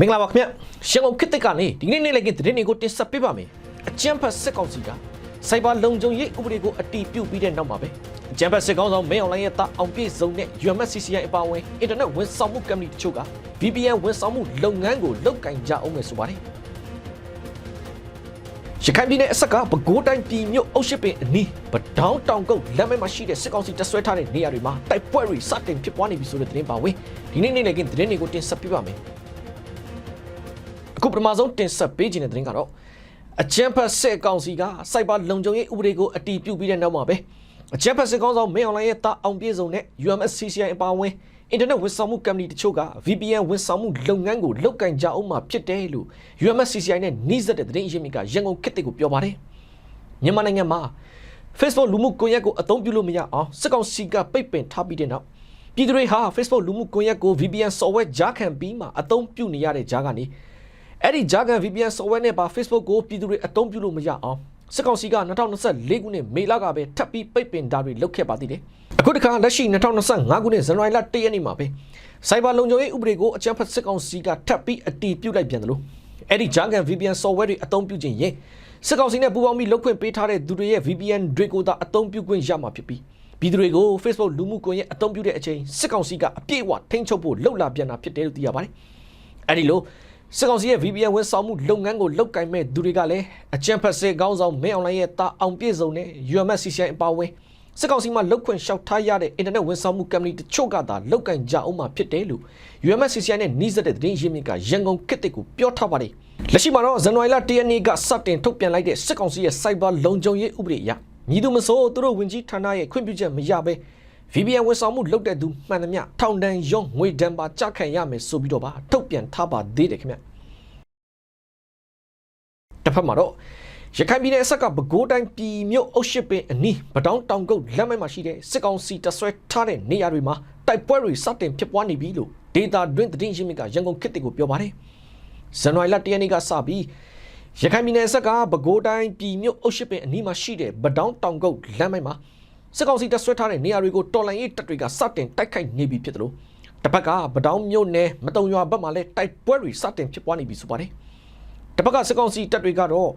မင်္ဂလာပါခင်ဗျရှန်ကုန်ခေတ်သစ်ကနေဒီနေ့နေ့လည်ကသတင်းတွေကိုတင်ဆက်ပေးပါမယ်အကြံဖတ်စစ်ကောင်စီကစိုက်ဘာလုံခြုံရေးဥပဒေကိုအတီးပြုတ်ပြီးတဲ့နောက်မှာပဲအကြံဖတ်စစ်ကောင်ဆောင်မင်းအွန်လိုင်းရဲ့တာအောင်ပြည့်စုံတဲ့ UMCCI အပါအဝင်အင်တာနက်ဝန်ဆောင်မှုကမ္ဘာတချို့က VPN ဝန်ဆောင်မှုလုပ်ငန်းကိုလုပ်ကင်ကြအောင်မယ်ဆိုပါတယ်ရခိုင်ပြည်နယ်အဆက်ကပဲခူးတိုင်းပြည်မြို့အုပ်ရှိပင်အနီးဗဒေါင်းတောင်ကုတ်လမ်းမဲမှာရှိတဲ့စစ်ကောင်စီတပ်ဆွဲထားတဲ့နေရာတွေမှာတိုက်ပွဲတွေစတင်ဖြစ်ပွားနေပြီဆိုတဲ့သတင်းပါဝင်ဒီနေ့နေ့လည်ကသတင်းတွေကိုတင်ဆက်ပေးပါမယ် အခုပထမဆုံးတင်ဆက်ပေးခြင်းတဲ့သတင်းကတော့အချမ်းဖတ်စစ်ကောင်စီကစိုက်ဘာလုံခြုံရေးဥပဒေကိုအတီးပြုတ်ပြီးတဲ့နောက်မှာပဲအချမ်းဖတ်စစ်ကောင်ဆောင်မင်းအွန်လိုင်းရဲ့တာအောင်ပြေဆုံးတဲ့ UMSCCI အပါအဝင်အင်တာနက်ဝန်ဆောင်မှုကမ္ဘာတချို့က VPN ဝန်ဆောင်မှုလုပ်ငန်းကိုလုတ်ကင်ကြအောင်မှာဖြစ်တယ်လို့ UMSCCI နဲ့နှိစက်တဲ့သတင်းအရင်းမြစ်ကရန်ကုန်ခေတ်တွေကိုပြောပါတယ်မြန်မာနိုင်ငံမှာ Facebook လူမှုကွန်ရက်ကိုအသုံးပြုလို့မရအောင်စစ်ကောင်စီကပိတ်ပင်ထားပြီးတဲ့နောက်ပြည်သူတွေဟာ Facebook လူမှုကွန်ရက်ကို VPN software ကြားခံပြီးမှအသုံးပြုနေရတဲ့ကြားကနေ အဲ့ဒီဂျာကန် VPN software နဲ့ပါ Facebook ကိုပြည်သူတွေအသုံးပြုလို့မရအောင်စစ်ကောင်စီက2024ခုနှစ်မေလကပဲထပ်ပြီးပိတ်ပင်တာတွေလုပ်ခဲ့ပါသေးတယ်။အခုတခါလက်ရှိ2025ခုနှစ်ဇန်နဝါရီလ1ရက်နေ့မှာပဲစိုက်ဘာလုံခြုံရေးဥပဒေကိုအကြမ်းဖက်စစ်ကောင်စီကထပ်ပြီးအတီးပြုတ်လိုက်ပြန်တယ်လို့အဲ့ဒီဂျာကန် VPN software တွေအသုံးပြုခြင်းရင်စစ်ကောင်စီနဲ့ပူးပေါင်းပြီးလုပ်ခွင့်ပေးထားတဲ့သူတွေရဲ့ VPN တွေကိုသာအသုံးပြုခွင့်ရမှာဖြစ်ပြီးပြည်သူတွေကို Facebook လူမှုကွန်ရက်အသုံးပြုတဲ့အချိန်စစ်ကောင်စီကအပြည့်အဝထိန်းချုပ်ဖို့လှုပ်လာပြန်တာဖြစ်တယ်လို့သိရပါတယ်။အဲ့ဒီလို စစ်ကောင်စီရဲ့ VPN ဝန်ဆောင်မှုလုပ်ငန်းကိုလုတ်ကင်မဲ့သူတွေကလည်းအကြံဖက်စစ်ကောင်းဆောင်မင်းအွန်လိုင်းရဲ့တာအောင်ပြည့်စုံတဲ့ UMSCCI အပါအဝင်စစ်ကောင်စီမှလုတ်ခွင့်လျှောက်ထားရတဲ့အင်တာနက်ဝန်ဆောင်မှုကမ္ဘာတချို့ကသာလုတ်ကင်ကြအောင်မှာဖြစ်တယ်လို့ UMSCCI နဲ့နှီးစပ်တဲ့သတင်းရင်းမြစ်ကရန်ကုန်ခေတ်တစ်ကိုပြောထားပါတယ်လက်ရှိမှာတော့ဇန်နဝါရီလ1ရက်နေ့ကစတင်ထုတ်ပြန်လိုက်တဲ့စစ်ကောင်စီရဲ့ Cyber လုံခြုံရေးဥပဒေအရညီသူမဆိုသူတို့ဝင်ကြီးဌာနရဲ့ခွင့်ပြုချက်မရဘဲ VPN ဝန်ဆောင်မှုလုပ်တဲ့သူမှန်သမျှထောင်ဒဏ်ရုံးငွေဒဏ်ပါကြခံရမယ်ဆိုပြီးတော့ပါထုတ်ပြန်ထားပါသေးတယ်ခင်ဗျတစ်ဖက်မှာတော့ရခိုင်ပြည်နယ်အဆက်ကပဲခူးတိုင်းပြည်မြို့အုပ်ရှိပင်အနီးဗဒေါင်းတောင်ကုတ်လမ်းမိုက်မှာရှိတဲ့စစ်ကောင်စီတဆွဲထားတဲ့နေရာတွေမှာတိုက်ပွဲတွေစတင်ဖြစ်ပွားနေပြီလို့ဒေတာတွင်းသတင်းရင်းမြစ်ကရန်ကုန်ခေတ်တွေကိုပြောပါတယ်ဇန်နဝါရီလ၁ရက်နေ့ကစပြီးရခိုင်ပြည်နယ်အဆက်ကပဲခူးတိုင်းပြည်မြို့အုပ်ရှိပင်အနီးမှာရှိတဲ့ဗဒေါင်းတောင်ကုတ်လမ်းမိုက်မှာ စစ်ကောင်စီတဆွဲထားတဲ့နေရာတွေကိုတော်လိုင်းရေးတပ်တွေကစတင်တိုက်ခိုက်နေပြီဖြစ်တယ်လို့တစ်ဖက်ကဗဒေါင်းမြို့နယ်မတုံရွာဘက်မှာလည်းတိုက်ပွဲတွေစတင်ဖြစ်ပွားနေပြီဆိုပါတယ်တပတ်ကစစ်ကောင်စီတပ်တွေကတော့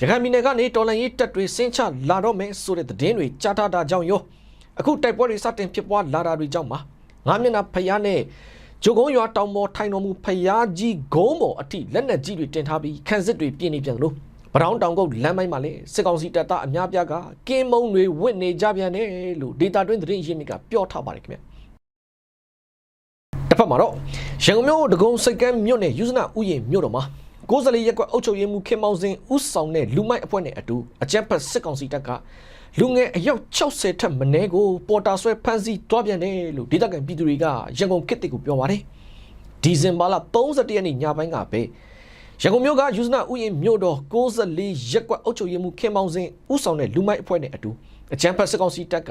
ရခိုင်ပြည်နယ်ကနေတော်လန်ရေးတပ်တွေဆင်းချလာတော့မယ်ဆိုတဲ့သတင်းတွေကြားထားတာကြောင့်ရောအခုတိုက်ပွဲတွေစတင်ဖြစ်ပွားလာတာတွေကြောင့်ပါငါးမျက်နှာဖျားနဲ့ဂျိုကုန်းရွာတောင်ပေါ်ထိုင်တော်မူဖျားကြီးဂုံးပေါ်အထိလက်နက်ကြီးတွေတင်ထားပြီးခန်းစစ်တွေပြင်းနေပြန်လို့ ဗရောင်းတောင်ကုတ်လမ်းပိုင်းမှာလေစစ်ကောင်စီတပ်သားအများပြားကကင်းမုံတွေဝစ်နေကြပြန်တယ်လို့ဒေတာတွင်းသတင်းရင်းမြစ်ကပြောထားပါတယ်ခင်ဗျတစ်ဖက်မှာတော့ရန်ကုန်မြို့ဒဂုံစိတ်ကမ်းမြို့နယ်ယူဇနာဥယျာဉ်မြို့တော်မှာ94ရက်ကွက်အုပ်ချုပ်ရေးမှူးခင်မောင်စင်ဦးဆောင်တဲ့လူမိုက်အဖွဲ့နဲ့အတူအကြက်ဖက်စစ်ကောင်စီတပ်ကလူငယ်အယောက်60ထက်မနည်းကိုပေါ်တာဆွဲဖမ်းဆီးတွားပြန်တယ်လို့ဒေသခံပြည်သူတွေကရန်ကုန်ခေတ်တစ်ကိုပြောပါတယ်ဒီဇင်ဘာလ31ရက်နေ့ညပိုင်းကပဲ ရန်ကုန်မြို့ကယူဇနာဥယျာဉ်မြို့တော်94ရက်ကွက်အုပ်ချုပ်ရေးမှူးခင်မောင်စင်ဦးဆောင်တဲ့လူမိုက်အဖွဲ့နဲ့အတူအကြက်ဖက်စစ်ကောင်စီတပ်က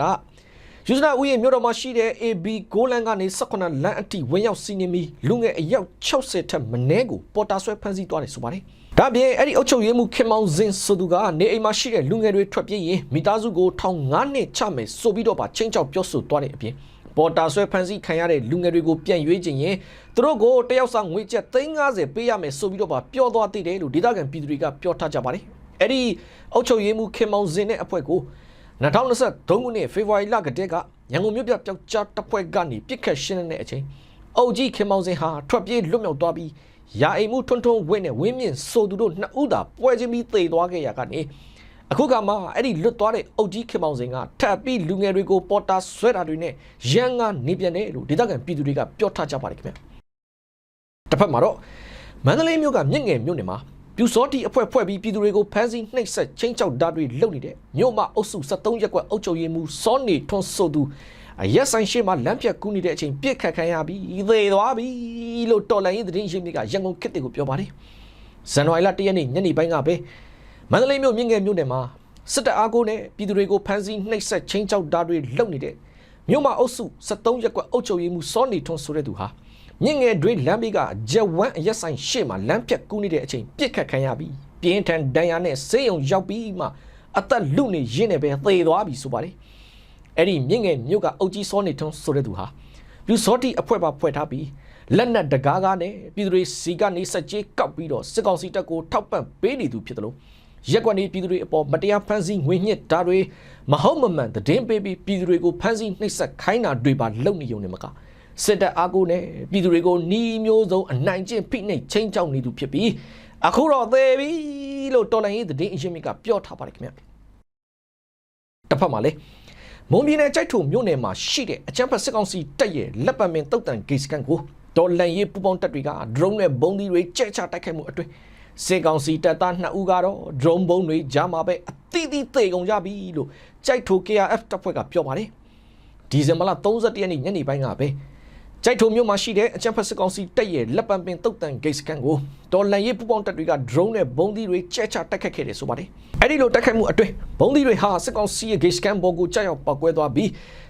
ယူဇနာဦးရဲ့မြို့တော်မှာရှိတဲ့ AB 6လမ်းကနေ18လမ်းအထိဝင်ရောက်စီးနင်းပြီးလူငယ်အယောက်60ထက်မနည်းကိုပေါ်တာဆွဲဖမ်းဆီးသွားတယ်ဆိုပါတယ်။ဒါပြင်အဲ့ဒီအုပ်ချုပ်ရေးမှူးခင်မောင်စင်ဆိုသူကနေအိမ်မှာရှိတဲ့လူငယ်တွေထွက်ပြေးရင်မိသားစုကိုထောင်9နှစ်ချမယ်ဆိုပြီးတော့ပါချင်းချောက်ပြောဆိုသွားတဲ့အပြင် ပေါ်တာဆွဲဖမ်းဆီးခံရတဲ့လူငယ်တွေကိုပြန်ရွေးခြင်းရင်သူတို့ကိုတယောက်စာငွေကျပ်350ပေးရမယ်ဆိုပြီးတော့ပါပြောသွားသေးတယ်လို့ဒေသခံပြည်သူတွေကပြောထားကြပါတယ်။အဲ့ဒီအုပ်ချုပ်ရေးမှူးခင်မောင်စင်တဲ့အဖွဲ့ကို2023ခုနှစ်ဖေဖော်ဝါရီလကတည်းကရန်ကုန်မြို့ပြပျောက်ကြားတပ်ဖွဲ့ကနေပြစ်ခတ်ရှင်းလင်းတဲ့အချိန်အုပ်ကြီးခင်မောင်စင်ဟာထွက်ပြေးလွတ်မြောက်သွားပြီးရာအိမ်မှုထွန်းထွန်းဝင်းနဲ့ဝင်းမြင့်ဆိုသူတို့နှစ်ဦးသာပွဲချင်းပြီးသေသွားခဲ့ရကနေ အခုကမှအဲ့ဒီလွတ်သွားတဲ့အုပ်ကြီးခင်မောင်စင်ကထပ်ပြီးလူငယ်တွေကိုပေါ်တာဆွဲတာတွေနဲ့ရန်ကနေပြန်တယ်လို့ဒေသခံပြည်သူတွေကပြောထားကြပါတယ်ခင်ဗျတစ်ဖက်မှာတော့မန္တလေးမြို့ကမြင့်ငယ်မြို့နယ်မှာပြူစောတီအဖွဲ့ဖွဲ့ပြီးပြည်သူတွေကိုဖမ်းဆီးနှိပ်စက်ချင်းချောက်ဓာတ်တွေလုပ်နေတဲ့မြို့မအုပ်စု73ရက်ကွက်အုပ်ချုပ်ရေးမှူးစောနေထွန်းဆိုသူအရက်ဆိုင်ရှိမှလမ်းပြတ်ကူးနေတဲ့အချိန်ပြစ်ခတ်ခံရပြီးသေသွားပြီလို့တော်လိုင်းရေးသတင်းရင်းမြစ်ကရန်ကုန်ခေတ်တွေကိုပြောပါတယ်ဇန်နဝါရီလ1ရက်နေ့ညနေပိုင်းကပဲ မန္တလေးမြို့မြင့်ငယ်မြို့နယ်မှာစစ်တပ်အားကိုနဲ့ပြည်သူတွေကိုဖမ်းဆီးနှိပ်စက်ချင်းချောက်ဓာတ်တွေလုပ်နေတဲ့မြို့မအုပ်စု73ရက်ကွက်အုပ်ချုပ်ရေးမှူးစောနေထွန်းဆိုတဲ့သူဟာမြင့်ငယ်တွေလမ်းဘေးကဂျက်ဝမ်အရက်ဆိုင်ရှေ့မှာလမ်းပြတ်ကူးနေတဲ့အချိန်ပြစ်ခတ်ခံရပြီးပြင်းထန်ဒဏ်ရာနဲ့ဆေးရုံရောက်ပြီးမှအသက်လူနေရင်းနေပဲသေသွားပြီဆိုပါတယ်အဲ့ဒီမြင့်ငယ်မြို့ကအုပ်ကြီးစောနေထွန်းဆိုတဲ့သူဟာလူစောတိအဖွဲ့ပါဖွဲ့ထားပြီးလက်နက်တကားကားနဲ့ပြည်သူတွေစီကနေစက်ကြီးကောက်ပြီးတော့စစ်ကောင်စီတပ်ကိုထောက်ပံ့ပေးနေသူဖြစ်တယ်လို့ ရက်ကွက်နေပြည်သူတွေအပေါ်မတရားဖမ်းဆီးငွေညှစ်တာတွေမဟုတ်မမှန်သတင်းပေးပြီးပြည်သူတွေကိုဖမ်းဆီးနှိပ်စက်ခိုင်းတာတွေပါလုပ်နေုံနဲ့မကစစ်တပ်အားကိုနဲ့ပြည်သူတွေကိုနှီးမျိုးစုံအနိုင်ကျင့်ဖိနှိပ်ချင်းချောက်နေသူဖြစ်ပြီးအခုတော့သေးပြီလို့တော်လိုင်းရေးသတင်းအရင်မြစ်ကပြောထားပါတယ်ခင်ဗျတစ်ဖက်မှာလည်းမွန်ပြည်နယ်ကြိုက်ထုံမြို့နယ်မှာရှိတဲ့အချမ်းဖတ်စစ်ကောင်စီတပ်ရဲ့လက်ပတ်မင်တုတ်တန်ဂိတ်စကန်ကိုဒေါ်လန်ရေးပူပေါင်းတပ်တွေက drone နဲ့ဘုံဒီတွေကြဲချတိုက်ခိုက်မှုအတွင်း စစ်ကောင်စီတပ်သား2ဦးကတော့ drone ဘုံတွေကြားမှာပဲအတိအသီးသေကုန်ကြပြီလို့ကြိုက်ထု KRF တပ်ဖွဲ့ကပြောပါတယ်ဒီဇင်ဘာလ31ရက်နေ့ညနေပိုင်းကပဲကြိုက်ထုံမြို့မှာရှိတဲ့အချမ်းဖတ်စစ်ကောင်စီတပ်ရဲ့လက်ပံပင်တုတ်တန်ဂိတ်စကန်ကိုဒေါ်လန်ရေးပူပေါင်းတပ်တွေက drone နဲ့ဘုံဒီတွေကြဲချတိုက်ခိုက်ခဲ့တယ်ဆိုပါတယ်အဲ့ဒီလိုတိုက်ခိုက်မှုအတွင်းဘုံဒီတွေဟာစစ်ကောင်စီရဲ့ဂိတ်စကန်ဘော်ကိုကြောက်ရောက်ပောက်ကွဲသွားပြီး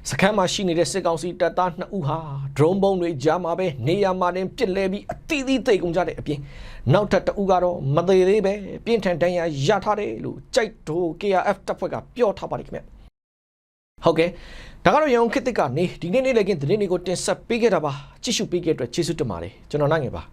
စခန်းမှာရှိနေတဲ့စစ်ကောင်စီတပ်သား2ဦးဟာ drone ဘုံတွေကြားမှာပဲနေရာမှာတင်ပစ်လဲပြီးအ တိအသီးသိကုန်ကြတဲ့အပြင်နောက်ထပ်တဦးကတော့မသေးသေးပဲပြင်းထန်တန်းရရထားတယ်လို့ကြိုက်တို KRF တပ်ဖွဲ့ကပြောထားပါတယ်ခင်ဗျဟုတ်ကဲ့ဒါကတော့ရန်ကုန်ခေတ်သစ်ကနေဒီနေ့နေ့လည်းကင်းသတင်းတွေကိုတင်ဆက်ပေးခဲ့တာပါကြည့်ရှုပေးခဲ့တဲ့အတွက်ကျေးဇူးတင်ပါတယ်ကျွန်တော်နိုင်ငယ်ပါ